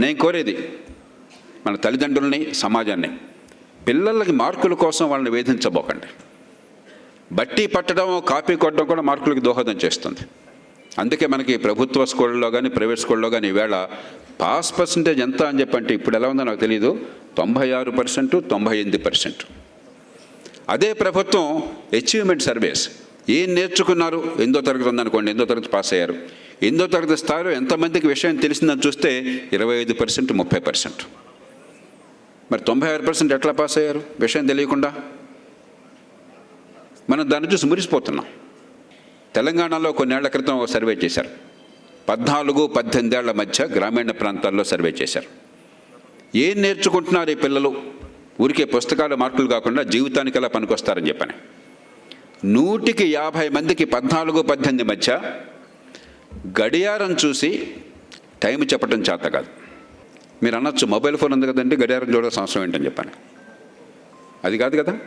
నేను కోరేది మన తల్లిదండ్రుల్ని సమాజాన్ని. పిల్లలకి మార్కుల కోసం వాళ్ళని వేధించబోకండి. బట్టి పట్టడం కాపీ కొట్టడం కూడా మార్కులకి దోహదం చేస్తుంది. అందుకే మనకి ప్రభుత్వ స్కూళ్ళలో కానీ ప్రైవేట్ స్కూల్లో కానీ ఈవేళ పాస్ పర్సంటేజ్ ఎంత అని చెప్పంటే ఇప్పుడు ఎలా ఉందో నాకు తెలియదు తొంభై ఆరు పర్సెంట్ తొంభై ఎనిమిది పర్సెంట్. అదే ప్రభుత్వం అచీవ్మెంట్ సర్వేస్ ఏం నేర్చుకున్నారు? ఎనిమిదో తరగతి ఉందనుకోండి ఎనిమిదో తరగతి పాస్ అయ్యారు. ఎనిమిదో తరగతి స్థాయిలో ఎంతమందికి విషయం తెలిసిందని చూస్తే ఇరవై ఐదు పర్సెంట్ ముప్పై పర్సెంట్. మరి తొంభై ఆరు పర్సెంట్ ఎట్లా పాస్ అయ్యారు? విషయం తెలియకుండా? మనం దాన్ని చూసి మురిసిపోతున్నాం. తెలంగాణలో కొన్నేళ్ళ క్రితం ఒక సర్వే చేశారు. పద్నాలుగు పద్దెనిమిదేళ్ళ మధ్య గ్రామీణ ప్రాంతాల్లో సర్వే చేశారు. ఏం నేర్చుకుంటున్నారు ఈ పిల్లలు? ఊరికే పుస్తకాల మార్కులు కాకుండా జీవితానికి ఎలా పనికొస్తారని చెప్పని. నూటికి యాభై మందికి పద్నాలుగు పద్దెనిమిది మధ్య గడియారం చూసి టైం చెప్పడం చేత కాదు. మీరు అనొచ్చు మొబైల్ ఫోన్ ఉంది కదండి గడియారం చూడాల్సిన అవసరం ఏంటని చెప్పాను. అది కాదు కదా?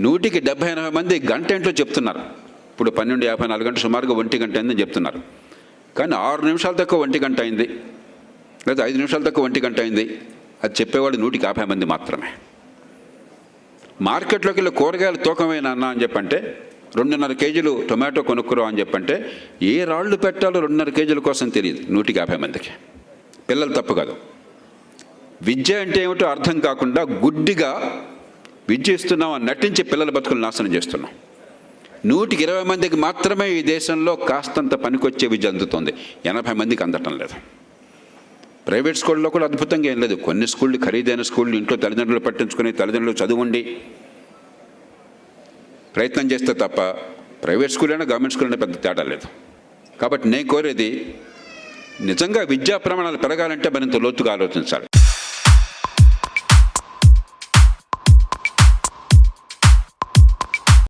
నూటికి డెబ్బై ఎనభై మంది గంట ఏంటో చెప్తున్నారు. ఇప్పుడు పన్నెండు యాభై నాలుగు గంటలు సుమారుగా ఒంటి గంట అయిందని చెప్తున్నారు. కానీ ఆరు నిమిషాల తక్కువ ఒంటి గంట అయింది. లేదా ఐదు నిమిషాల తక్కువ ఒంటి గంట అయింది. అది చెప్పేవాడు నూటికి యాభై మంది మాత్రమే. మార్కెట్లోకి వెళ్ళి కూరగాయలు తూకమైన అన్న అని చెప్పంటే రెండున్నర కేజీలు టొమాటో కొనుక్కురా అని చెప్పంటే ఏ రాళ్ళు పెట్టాలో రెండున్నర కేజీల కోసం తెలియదు నూటికి యాభై మందికి. పిల్లలు తప్పు కాదు. విద్య అంటే ఏమిటో అర్థం కాకుండా గుడ్డిగా విద్య ఇస్తున్నాం అని నటించి పిల్లల బతుకులు నాశనం చేస్తున్నాం. నూటికి ఇరవై మందికి మాత్రమే ఈ దేశంలో కాస్తంత పనికొచ్చే విద్య అందుతుంది. ఎనభై మందికి అందటం లేదు. ప్రైవేట్ స్కూల్లో కూడా అద్భుతంగా ఏం లేదు. కొన్ని స్కూళ్ళు ఖరీదైన స్కూళ్ళు ఇంట్లో తల్లిదండ్రులు పట్టించుకుని తల్లిదండ్రులు చదువుండి ప్రయత్నం చేస్తే తప్ప ప్రైవేట్ స్కూల్ అయినా గవర్నమెంట్ స్కూల్ అయినా పెద్ద తేడా లేదు. కాబట్టి నేను కోరేది నిజంగా విద్యా ప్రమాణాలు పెరగాలంటే మరింత లోతుగా ఆలోచించాలి.